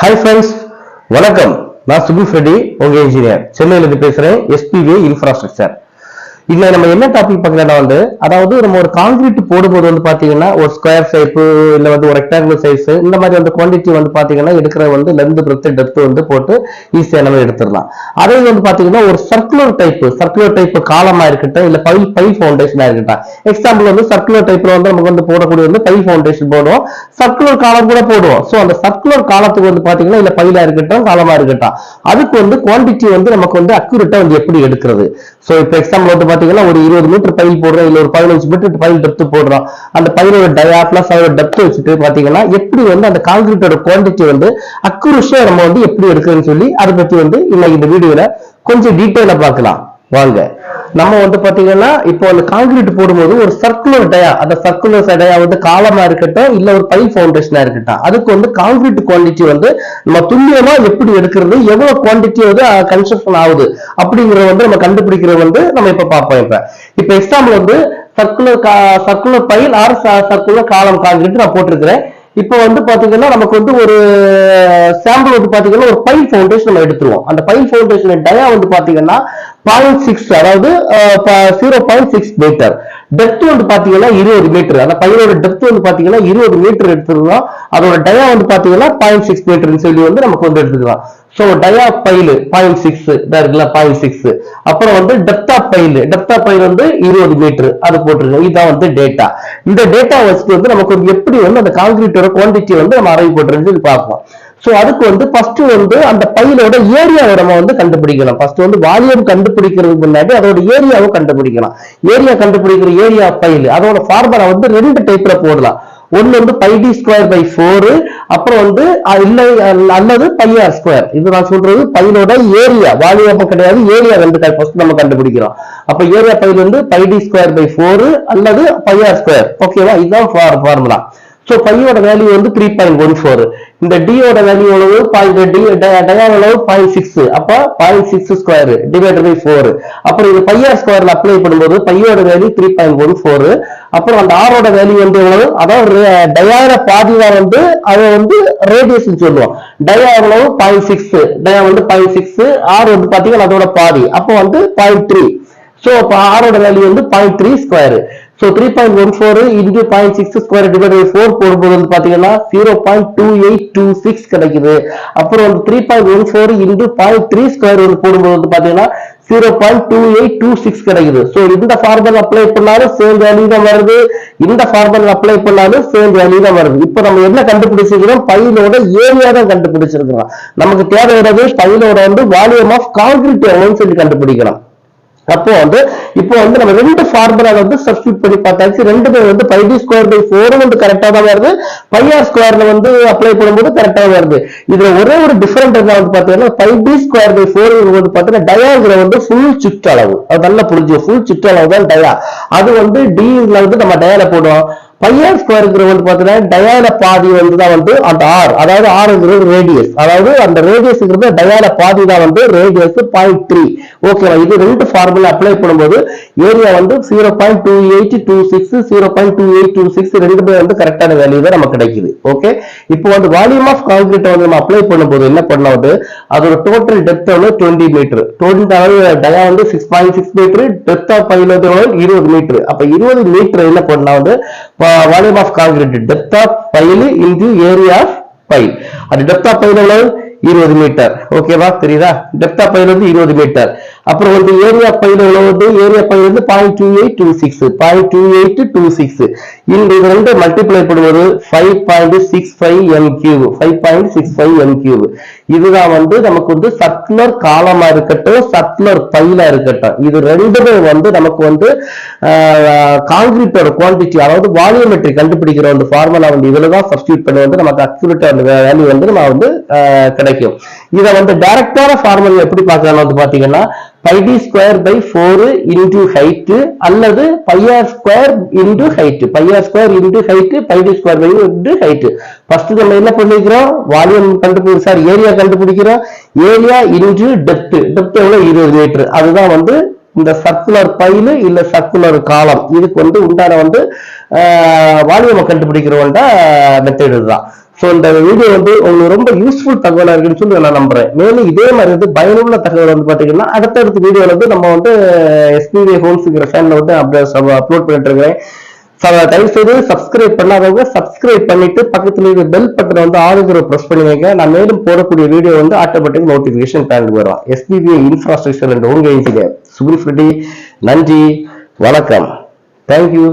Hi friends வணக்கம். நான் சுபி Freddy உங்க இன்ஜினியர் சென்னையிலிருந்து பேசுறேன். எஸ்பிவி இன்ஃப்ராஸ்ட்ரக்சர் இதுல நம்ம என்ன டாபிக் பார்க்கறதா வந்து அதாவது நம்ம ஒரு கான்கிரீட் போடும்போது வந்து பாத்தீங்கன்னா ஒரு ஸ்கொயர் ஷேப்பு இல்ல வந்து ஒரு ரெக்டாங்குலர் சைஸ் இந்த மாதிரி வந்து குவாண்டிட்டி வந்து பாத்தீங்கன்னா எடுக்கிற வந்து லென்த் பிரெத் டெப்த் வந்து போட்டு ஈஸியா நம்ம எடுத்துடலாம். அதே வந்து பாத்தீங்கன்னா ஒரு சர்க்குலர் டைப் சர்க்குலர் டைப் காலமா இருக்கட்டும் இல்ல பை பை ஃபவுண்டேஷனா இருக்கட்டும். எக்ஸாம்பிள் வந்து சர்க்குலர் டைப்ல வந்து நமக்கு வந்து போடக்கூடிய வந்து பை ஃபவுண்டேஷன் போடுவோம். சர்க்குலர் காலம் கூட போடுவோம். சோ அந்த சர்க்குலர் காலத்துக்கு வந்து பாத்தீங்கன்னா இல்ல பையில இருக்கட்டும் காலமா இருக்கட்டும். அதுக்கு வந்து குவாண்டிட்டி வந்து நமக்கு வந்து அக்யூரேட்டா வந்து எப்படி எடுக்கிறது? சோ இப்போ எக்ஸாம்பிள் வந்து பாத்தீங்கன்னா ஒரு இருபது மீட்டர் பயில் போடுறோம் இல்ல ஒரு பதினஞ்சு மீட்டர் பயில் டெப்த் போடுறோம் அந்த பயிரோட டயா பிளஸ் அதோட டெப்த் வச்சுட்டு பாத்தீங்கன்னா எப்படி வந்து அந்த கான்கிரீட்டோட குவான்டிட்டி வந்து அக்குருஷா நம்ம வந்து எப்படி எடுக்கிறதுன்னு சொல்லி அதை பத்தி வந்து இன்னைக்கு இந்த வீடியோல கொஞ்சம் டீட்டெயிலா பார்க்கலாம். வாங்க. நம்ம வந்து பாத்தீங்கன்னா இப்போ அந்த கான்கிரீட் போடும்போது ஒரு சர்க்குலர் டயா அந்த சர்க்குலர் டயா வந்து காலமா இருக்கட்டும் இல்ல ஒரு பை ஃபவுண்டேஷனா இருக்கட்டும் அதுக்கு வந்து கான்கிரீட் குவான்டிட்டி வந்து நம்ம துல்லியமா எப்படி எடுக்கிறது எவ்வளவு குவான்டிட்டி வந்து கன்ஸ்ட்ரக்ஷன் ஆகுது அப்படிங்கறத வந்து நம்ம கண்டுபிடிக்கிறது வந்து நம்ம இப்ப பார்ப்போம் இப்ப. இப்ப எக்ஸாம்பிள் வந்து circular circular pile or circular column concrete நான் போட்டிருக்கிறேன். இப்போ வந்து பாத்தீங்கன்னா நமக்கு வந்து ஒரு சாம்பிள் வந்து பாத்தீங்கன்னா ஒரு பைல் ஃபவுண்டேஷன் நம்ம எடுத்துருவோம். அந்த பைல் ஃபவுண்டேஷன் டயா வந்து பாத்தீங்கன்னா பாயிண்ட் சிக்ஸ் அதாவது zero point six metre depth வந்து பாத்தீங்கன்னா இருபது மீட்டர் அந்த பையனோட டெப்த் வந்து பாத்தீங்கன்னா இருபது மீட்டர் எடுத்துருவோம் அதோட டயா வந்து பாத்தீங்கன்னா பாயிண்ட் சிக்ஸ் மீட்டர்னு சொல்லி வந்து நமக்கு வந்து எடுத்துக்கலாம். So dia pile pile six இருக்குல்ல பாயில் சிக்ஸ் அப்புறம் வந்து டெப்தா பைல் டெப்தா பைல் வந்து இருபது மீட்டர். அது போட்டிருக்கோம். இதுதான் வந்து டேட்டா இந்த டேட்டா வச்சுட்டு வந்து நமக்கு எப்படி வந்து அந்த கான்கிரீட்டோட குவான்டிட்டி வந்து நம்ம அரைவு போட்டுருந்து பார்க்கலாம் பார்ப்போம். சோ அதுக்கு வந்து ஃபர்ஸ்ட் வந்து அந்த பையிலோட ஏரியாவை நம்ம வந்து கண்டுபிடிக்கணும். ஃபர்ஸ்ட் வந்து வால்யூம் கண்டுபிடிக்கிறதுக்கு முன்னாடி அதோட ஏரியாவை கண்டுபிடிக்கலாம் ஏரியா கண்டுபிடிக்கிற ஏரியா பைல் அதோட ஃபார்முலா வந்து ரெண்டு டைப்ல போடலாம். ஒன்னு வந்து pi D square by four அப்புறம் வந்து இல்லை அல்லது பையார் ஸ்கொயர் இது நான் சொல்றது பையனோட ஏரியா வால்யூம் கிடையாது ஏரியா ரெண்டு டைப் ஃபர்ஸ்ட் நம்ம கண்டுபிடிக்கிறோம். அப்ப ஏரியா பையன் வந்து pi D square by four அல்லது பையார் ஸ்கொயர் ஓகேவா இதுதான் ஃபார்முலா ஸோ பையோட வேல்யூ வந்து த்ரீ பாயிண்ட் ஒன் ஃபோர் இந்த டியோட வேல்யூ எவ்வளவு பாயிண்ட் டி டயான் எவ்வளவு பாயிண்ட் சிக்ஸ் அப்போ point six square divide by four அப்புறம் இது பையர் ஸ்கொயர்ல அப்ளை பண்ணும்போது பையோட value three point one four அப்புறம் அந்த ஆரோட வேல்யூ வந்து எவ்வளவு? அதாவது டயார பாதி வந்து அதை வந்து ரேடியஸ் சொல்லுவோம். டயா எவ்வளவு பாயிண்ட் சிக்ஸ் டயா வந்து பாயிண்ட் சிக்ஸ் ஆர் வந்து பாத்தீங்கன்னா அதோட பாதி. அப்போ வந்து பாயிண்ட் த்ரீ ஸோ அப்போ ஆரோட வேல்யூ வந்து point three square so three point one four into point six square divide by four போடும்போது வந்து பாத்தீங்கன்னா zero point two eight two six கிடைக்குது. அப்புறம் வந்து three point one four into point three square வந்து போடும்போது வந்து பாத்தீங்கன்னா zero point two eight two six கிடைக்குது. சோ இந்த ஃபார்முலா அப்ளை பண்ணாலும் சேம் வேல்யூ தான் வருது. இந்த ஃபார்முலா அப்ளை பண்ணாலும் சேம் வேல்யூ தான் வருது. இப்போ நம்ம என்ன கண்டுபிடிச்சிருக்கிறோம்? பையனோட ஏரியா தான் கண்டுபிடிச்சிருக்கிறோம். நமக்கு தேவையானது பையனோட வந்து வால்யூம் ஆஃப் கான்கிரீட் எவ்வளோன்னு சொல்லி கண்டுபிடிக்கலாம் அப்போ வந்து இப்போ வந்து நம்ம ரெண்டு ஃபார்முலா வந்து சப்ஸ்டியூட் பண்ணி பார்த்தாச்சு. ரெண்டுமே வந்து பை டி ஸ்கொயர் பை ஃபோரும் வந்து கரெக்டாக தான் வருது. பை ஆர் ஸ்கொயர்ல வந்து அப்ளை பண்ணும்போது கரெக்டாக வருது. இதுல ஒரே ஒரு டிஃபரெண்ட் என்ன வந்து பாத்தீங்கன்னா pi D square by four வந்து பாத்தீங்கன்னா டயாங்கிற வந்து ஃபுல் சுற்றளவு. அது நல்லா புரிஞ்சு ஃபுல் சுற்றளவு தான் டயா அது வந்து டிஇல வந்து நம்ம டயால போடுவோம். பையன் ஸ்கொயருங்கிற வந்து பார்த்தீங்கன்னா டயால பாதி வந்து தான் வந்து அந்த ஆர் அதாவது ஆறுங்கிறது ரேடியஸ் அதாவது அந்த ரேடியஸ்ங்கிறது டயால பாதி தான் வந்து ரேடியஸ் பாயிண்ட் த்ரீ ஓகேவா இது ரெண்டு ஃபார்முலா அப்ளை பண்ணும்போது ஏரியா வந்து zero point two eight two six zero point two eight two six ரெண்டுமே வந்து கரெக்டான வேல்யூ தான் நமக்கு கிடைக்குது. ஓகே இப்போ வந்து வால்யூம் ஆஃப் கான்கிரீட் வந்து நம்ம அப்ளை பண்ணும்போது என்ன பண்ணலாம் வந்து அதோட டோட்டல் டெப்த் வந்து டுவெண்ட்டி மீட்டர் டோட்டல் அதாவது டயா வந்து six point six metre depth of பையில் வந்து இருபது மீட்டர் அப்போ இருபது மீட்டர் என்ன பண்ணலாம் வந்து volume of concrete depth of pile the area of pile அது டெப்த் ஆஃப் பைல் எவ்வளவு? இருபது மீட்டர் ஓகேவா தெரியுதா? டெப்த் ஆஃப் பைல் வந்து இருபது மீட்டர் அப்புறம் வந்து ஏரியா பைல் எவ்வளவு வந்து? ஏரியா பைல் வந்து point two eight two six point two eight two six இந்த இது ரெண்டு மல்டிப்ளை பண்ணும்போது five point six five M cube five point six five M cube இதுதான் வந்து நமக்கு வந்து சர்க்குலர் காலமா இருக்கட்டும் சர்க்குலர் பைலா இருக்கட்டும். இது ரெண்டுமே வந்து நமக்கு வந்து காங்கிரீட்டோட குவான்டிட்டி அதாவது வால்யூமெட்ரி கண்டுபிடிக்கிற அந்த ஃபார்முலா வந்து இதுல தான் சப்ஸ்டியூட் பண்ணி வந்து நமக்கு அக்யூரேட்டா வேல்யூ வந்து நம்ம வந்து ஆஹ், கிடைக்கும். இதை வந்து டைரக்டான ஃபார்முலா எப்படி பார்க்கலாம் வந்து பாத்தீங்கன்னா pi D square by four into height அல்லது pi r square into height pi r square into height pi D square by into height first நம்ம என்ன பண்ணிக்கிறோம் வால்யூம் கண்டுபிடி சார் ஏரியா கண்டுபிடிக்கிறோம். ஏரியா இன்டூ டெப்த் டெப்த் எவ்வளவு? இருபது metre அதுதான் வந்து இந்த சர்க்குலர் பைலு இல்ல சர்க்குலர் காலம் இதுக்கு வந்து உண்டான வந்து வால்யூமை கண்டுபிடிக்கிறவன்டா மெத்தட் இதுதான். ஸோ இந்த வீடியோ வந்து உங்களுக்கு ரொம்ப யூஸ்ஃபுல் தகவலாக இருக்குன்னு சொல்லி நான் நம்புறேன். மேலும் இதே மாதிரி வந்து பயனுள்ள தகவல் வந்து பார்த்தீங்கன்னா அடுத்தடுத்த வீடியோவில் வந்து நம்ம வந்து எஸ்பிவி ஹோம்ஸுங்கிற சேனலில் வந்து அப்லோட் பண்ணிட்டு இருக்கிறேன் ச- தயவு செய்து சப்ஸ்கிரைப் பண்ணாதவங்க சப்ஸ்கிரைப் பண்ணிட்டு பக்கத்துல இருக்க பெல் பட்டனை வந்து ஆளுங்கிற ப்ரெஸ் பண்ணி வைங்க. நான் மேலும் போடக்கூடிய வீடியோ வந்து ஆட்டோமேட்டிக் நோட்டிபிகேஷன் பேனல் வரும் எஸ்பிபி இன்ஃப்ராஸ்ட்ரக்சர் அண்ட் உங்க இன்ஜினியர் சுகுல் ரெட்டி நன்றி வணக்கம். Thank you